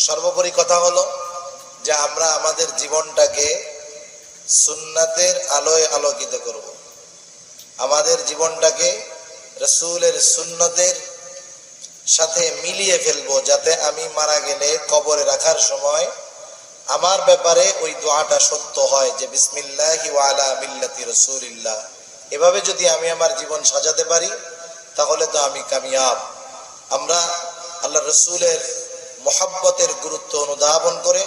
সর্বোপরি কথা হলো যে আমরা আমাদের জীবনটাকে সুন্নাতের আলোয় আলোকিত করব। আমাদের জীবনটাকে রসুলের সুন্নতের সাথে মিলিয়ে ফেলব যাতে আমি মারা গেলে কবরে রাখার সময় আমার ব্যাপারে ওই দোয়াটা সত্য হয় যে, বিসমিল্লাহ ওয়ালা মিল্লাতি রসুলিল্লাহ। এভাবে যদি আমি আমার জীবন সাজাতে পারি, তাহলে তো আমি কামিয়াব। আমরা আল্লাহ রসুলের মোহাব্বতের গুরুত্ব অনুধাবন করে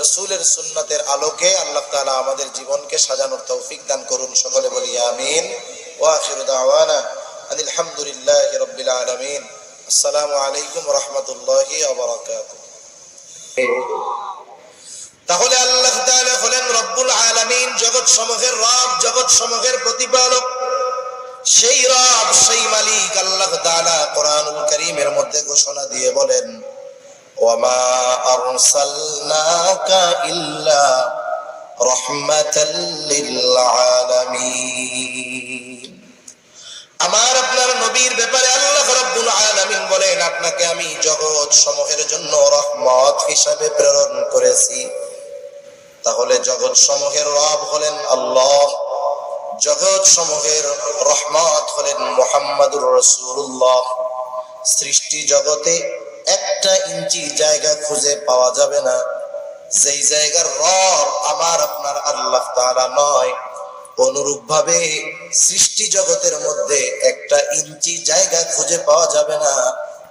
রসুলের সুন্নতের আলোকে আল্লাহ তালা আমাদের জীবনকে সাজানোর তৌফিক দান করুন। সকলে বলি আমিন। আলহামদুলিল্লাহ রব্বিল আলমিন। আসসালামু আলাইকুম রহমতুল্লাহি তাহলে আল্লাহ তাআলা হলেন রব্বুল আলামিন জগৎ সমূহের রব জগৎ সমূহের প্রতিপালক। সেই রব, সেই মালিক আল্লাহ তাআলা কোরআনুল কারীমের মধ্যে ঘোষণা দিয়ে বলেন আরসালনাকা ইল্লা রাহমাতাল লিল আলামিন আমার আপনার নবীর ব্যাপারে আল্লাহ রাব্বুল আলামিন বলেন, আপনাকে আমি জগৎ সমূহের জন্য রহমত হিসাবে প্রেরণ করেছি। তাহলে জগৎ সমূহের রব হলেন আল্লাহ, জগৎ সমূহের রহমত হলেন মোহাম্মদুর রসুল্লাহ সৃষ্টি জগতে একটা ইঞ্চি জায়গা খুঁজে পাওয়া যাবে না। যেই জায়গার রব আমার আপনার আল্লাহ তাআলা নয়। অনুরূপ ভাবে সৃষ্টি জগতের মধ্যে একটা ইঞ্চি জায়গা খুঁজে পাওয়া যাবে না।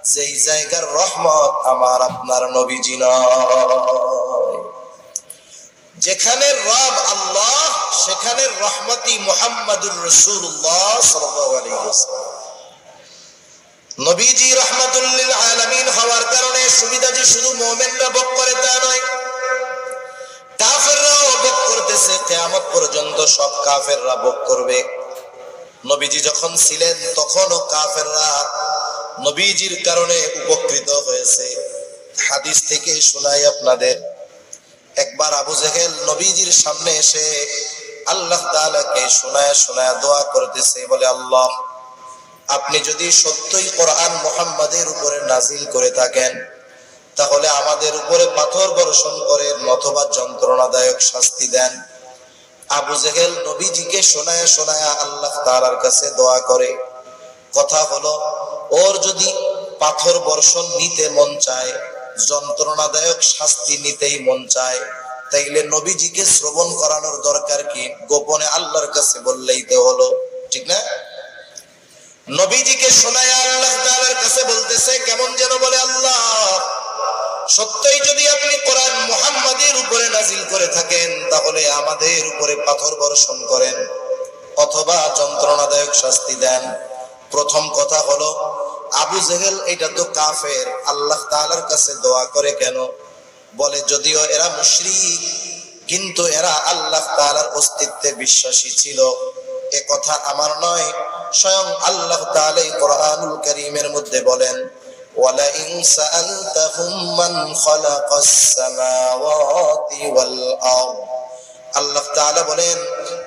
যেই জায়গার রহমত আমার আপনার নবীজি যেখানে রব আল্লাহ, সেখানে রহমতি মোহাম্মদুর রসুল্লাহ নবীজি রহমতুল্লিল আলমিন হওয়ার কারণে সুবিধা যে শুধু মোমেনরা ভোগ করে তা নয়, কাফেররাও ভোগ করতেছে। কেয়ামত পর্যন্ত সব কাফেররা ভোগ করবে। নবীজি যখন ছিলেন, তখনও কাফেররা নবীজির কারণে উপকৃত হয়েছে। হাদিস থেকে শোনাই আপনাদের, একবার আবু জেহেল নবীজির সামনে এসে আল্লাহ তাআলাকে শোনায় শোনায় দোয়া করতেছে, বলে, আল্লাহ আপনি যদি সত্যই কোরআন মোহাম্মদের উপরে নাজিল করে থাকেন, তাহলে আমাদের উপরে পাথর বর্ষণ করেন অথবা যন্ত্রণাদায়ক শাস্তি দেন। আবু জেহেল নবীজিকে শোনায় শোনায় আল্লাহ তাআলার কাছে দোয়া করে। কথা হলো, ওর যদি পাথর বর্ষণ নিতে মন চায়, যন্ত্রণাদায়ক শাস্তি নিতেই মন চায়, তাইলে নবীজিকে শ্রবণ করানোর দরকার কি? গোপনে আল্লাহর কাছে বললেই তো হলো, ঠিক না? নবীজিকে শোনায় আল্লাহ তাআলার কাছে বলতেছে, কেমন যেন বলে আল্লাহ, সত্যই যদি আপনি কোরআন মুহাম্মাদের উপরে নাজিল করে থাকেন, তাহলে আমাদের উপরে পাথর বর্ষণ করেন অথবা যন্ত্রণাদায়ক শাস্তি দেন। প্রথম কথা হলো, আবু জেহেল এটা তো কাফের, আল্লাহ তাআলার কাছে দোয়া করে কেন? বলে, যদিও এরা মুশরিক, কিন্তু এরা আল্লাহ তাআলার অস্তিত্বে বিশ্বাসী ছিল। এ কথা আমার নয় স্বয়ং আল্লাহ তাআলা কোরআনুল কারীমের মধ্যে বলেন ولئن سألتهم من خلق السماوات والأرض আল্লাহ তাআলা বলেন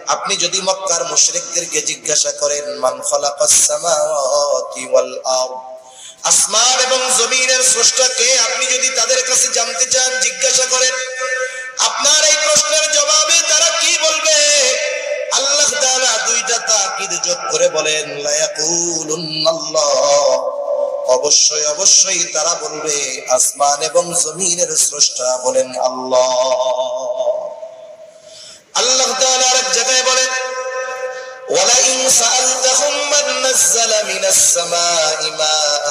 আপনি যদি মক্কার মুশরিকদেরকে জিজ্ঞাসা করেন মান খালাকাস সামাওয়াতি ওয়াল আরদ আসমান এবং জমিনের স্রষ্টা কে আপনি যদি তাদের কাছে জানতে চান জিজ্ঞাসা করেন আপনার এই প্রশ্নের জবাবে তারা কি বলবে যোগ করে বলেন লা ইয়াকুলুন্নাল্লাহ অবশ্যই অবশ্যই তারা বলবে আসমান এবং জমিনের স্রষ্টা বলেন আল্লাহ আল্লাহ তাআলা আরেক জায়গায় বলেন ولئن سألتهم من نزل من السماء ماء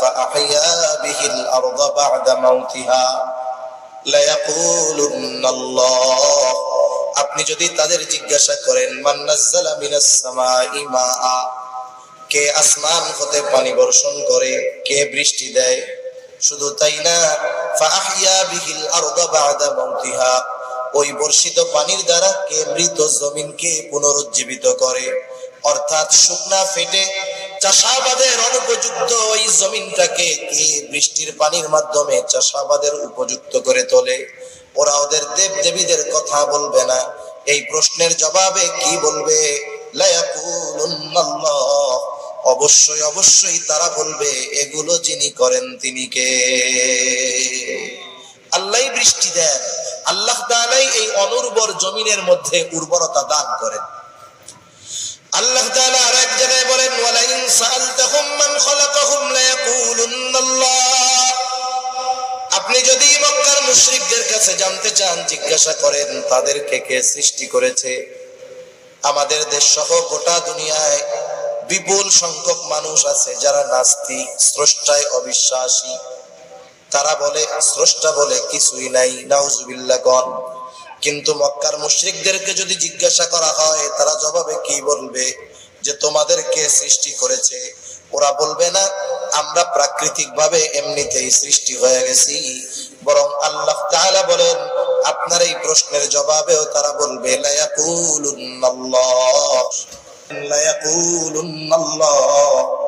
فأحيا به الأرض بعد موتها ليقولن الله আপনি যদি তাদের জিজ্ঞাসা করেন, মান নাজ্জালা মিনাস সামাই মাআ? কে আসমান হতে পানি বর্ষণ করে, কে বৃষ্টি দেয়? শুধু তাই না ফাহিয়া বিহিল আরদা বাদা মাউতিহা? ওই বর্ষিত পানির দ্বারা কে মৃত জমিনকে পুনরুজ্জীবিত করে? অর্থাৎ শুকনা ফেটে চাষাবাদের অনুপযুক্ত ওই জমিনটাকে কে বৃষ্টির পানির মাধ্যমে চাষাবাদের উপযুক্ত করে তোলে? ওরা ওদের দেব দেবীদের কথা বলবে না। এই প্রশ্নের জবাবে কি বলবে? অবশ্যই অবশ্যই তারা বলবে, এগুলো যিনি করেন তিনি কে? তাআলাই বৃষ্টি দেন। আল্লাহ তাআলাই এই অনুর্বর জমিনের মধ্যে উর্বরতা দান করেন। আল্লাহ তাআলা আর এক জায়গায় বলেন চান, জিজ্ঞাসা করেন, তাদেরকে কে সৃষ্টি করেছে? আমাদের দেশ সহ গোটা দুনিয়ায় বিপুল সংখ্যক মানুষ আছে যারা নাস্তিক, স্রষ্টায় অবিশ্বাসী। তারা বলে, স্রষ্টা বলে কিছুই নাই, নাউজুবিল্লাহ গণ। কিন্তু মক্কার মুশরিকদেরকে যদি জিজ্ঞাসা করা হয়, তারা জবাবে কি বলবে? যে তোমাদেরকে সৃষ্টি করেছে? ওরা বলবে না, আমরা প্রাকৃতিক ভাবে এমনিতেই সৃষ্টি হয়ে গেছি। বরং আল্লাহ তাআলা বলেন আপনার এই প্রশ্নের জবাবেও তারা বলবে লায়াকুলুন্নাল্লাহ। লায়াকুলুন্নাল্লাহ।